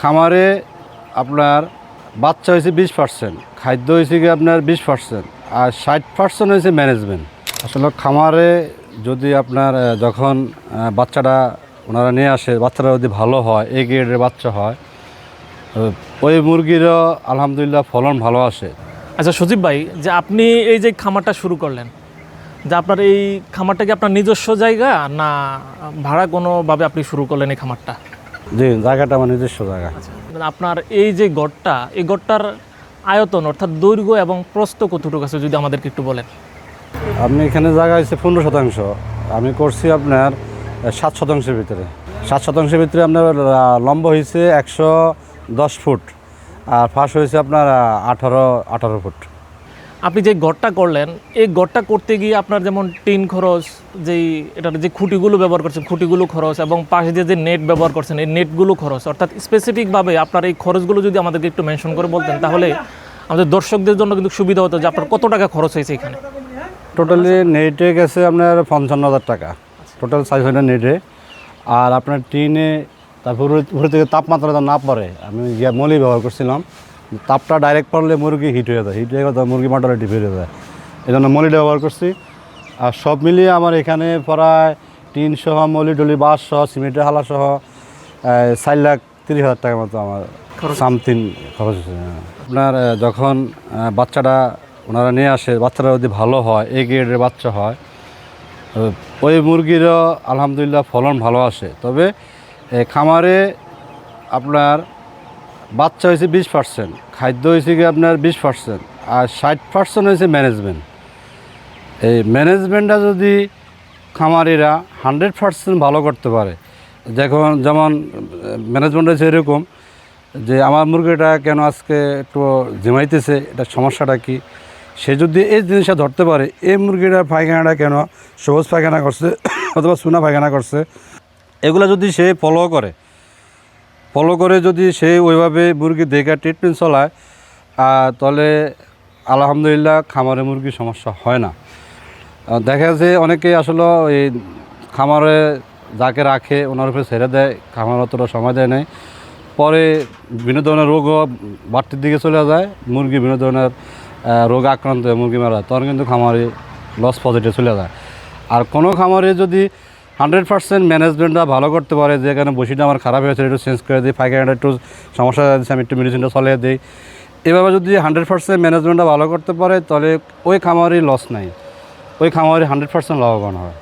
খামারে আপনার বাচ্চা হয়েছে বিশ পার্সেন্ট খাদ্য হয়েছে কি আপনার বিশ পার্সেন্ট আর ষাট পার্সেন্ট হয়েছে ম্যানেজমেন্ট আসলে খামারে যদি আপনার যখন বাচ্চাটা ওনারা নিয়ে আসে, বাচ্চাটা যদি ভালো হয় এ গ্রেডের বাচ্চা হয় ওই মুরগিরও আলহামদুলিল্লাহ ফলন ভালো আসে। আচ্ছা সজীব ভাই, যে আপনি এই যে খামারটা শুরু করলেন, যে আপনার এই খামারটা কি আপনার নিজস্ব জায়গা না ভাড়া কোনোভাবে আপনি শুরু করলেন এই খামারটা? জি জায়গাটা আমার নিজস্ব জায়গা। আপনার এই যে গড়টা এই গড়টার আয়তন অর্থাৎ দৈর্ঘ্য এবং প্রস্থ কতটুকু আছে যদি আমাদেরকে একটু বলেন? আপনি এখানে জায়গা হচ্ছে পনেরো শতাংশ। আমি করছি আপনার সাত শতাংশের ভিতরে। সাত শতাংশের ভিতরে আপনার লম্বা হয়েছে একশো দশ ফুট আর ফাঁস হয়েছে আপনার আঠারো আঠারো ফুট। আপনি যে গড়টা করলেন, এই গড়টা করতে গিয়ে আপনার যেমন টিন খরচ, যেই এটার যে খুঁটিগুলো ব্যবহার করছেন, খুঁটিগুলো খরচ এবং পাশে দিয়ে যে নেট ব্যবহার করছেন, এই নেটগুলো খরচ, অর্থাৎ স্পেসিফিকভাবে আপনার এই খরচগুলো যদি আমাদেরকে একটু মেনশন করে বলতেন, তাহলে আমাদের দর্শকদের জন্য কিন্তু সুবিধা হতো যে আপনার কত টাকা খরচ হয়েছে এখানে। টোটালি নেটে গেছে আপনার পঞ্চান্ন হাজার টাকা। টোটাল সাইজ হয় না নেটে। আর আপনার টিনে তারপর উপরে- থেকে তাপমাত্রা যেন না পড়ে, আমি গিয়া মলি ব্যবহার করছিলাম তাপটা ডাইরেক্ট পড়লে মুরগি হিট হয়ে যায় হিট হয়ে গেলে মুরগি মর্টালিটি বেড়ে যায়। এই জন্য মলিটা ব্যবহার করছি। আর সব মিলিয়ে আমার এখানে প্রায় টিন সহ মলি টলি বাঁশ সহ সিমেন্টের হালা সহ চার লাখ তিরিশ হাজার টাকার মতো আমার সামথিং খরচ হয়েছে হ্যাঁ। আপনার যখন বাচ্চাটা ওনারা নিয়ে আসে বাচ্চাটা যদি ভালো হয় এ গ্রেডের বাচ্চা হয় ওই মুরগিরও আলহামদুলিল্লাহ ফলন ভালো আসে। তবে খামারে আপনার বাচ্চা হয়েছে বিশ পার্সেন্ট খাদ্য হয়েছে কি আপনার বিশ পার্সেন্ট আর ষাট পার্সেন্ট হয়েছে ম্যানেজমেন্ট এই ম্যানেজমেন্টটা যদি খামারিরা হান্ড্রেড পার্সেন্ট ভালো করতে পারে যখন যেমন ম্যানেজমেন্ট হয়েছে এরকম যে আমার মুরগিটা কেন আজকে একটু ঝিমাইতেছে এটা সমস্যাটা কি? সে যদি এই জিনিসটা ধরতে পারে, এই মুরগিটা পায়খানাটা কেন সবুজ পায়খানা করছে, অথবা সোনা পায়খানা করছে, এগুলো যদি সে ফলো করে ফলো করে যদি সে ওইভাবে মুরগি দেখে ট্রিটমেন্ট চলায় তাহলে আলহামদুলিল্লাহ খামারে মুরগির সমস্যা হয় না। দেখা যাচ্ছে অনেকেই আসলে এই খামারে যাকে রাখে ওনার উপরে ছেড়ে দেয়, খামার অতটা সময় দেয় নেই। পরে বিভিন্ন ধরনের রোগও বাড়তির দিকে চলে যায়, মুরগি বিভিন্ন ধরনের রোগ আক্রান্ত হয়ে মুরগি মারা, তখন কিন্তু খামারে লস পজিটিভ চলে যায়। আর কোনো খামারে যদি হান্ড্রেড পার্সেন্ট ম্যানেজমেন্টটা ভালো করতে পারে, যে কারণে বসিটা আমার খারাপ হয়েছে, একটু চেঞ্জ করে দিই পায়খানাটা একটু সমস্যা আছে আমি একটু মেডিসিনটা চলিয়ে দিই। এভাবে যদি হান্ড্রেড পার্সেন্ট ম্যানেজমেন্টটা ভালো করতে পারে, তাহলে ওই খামারই লস নাই। ওই খামারি হান্ড্রেড পার্সেন্ট লাভবান হয়।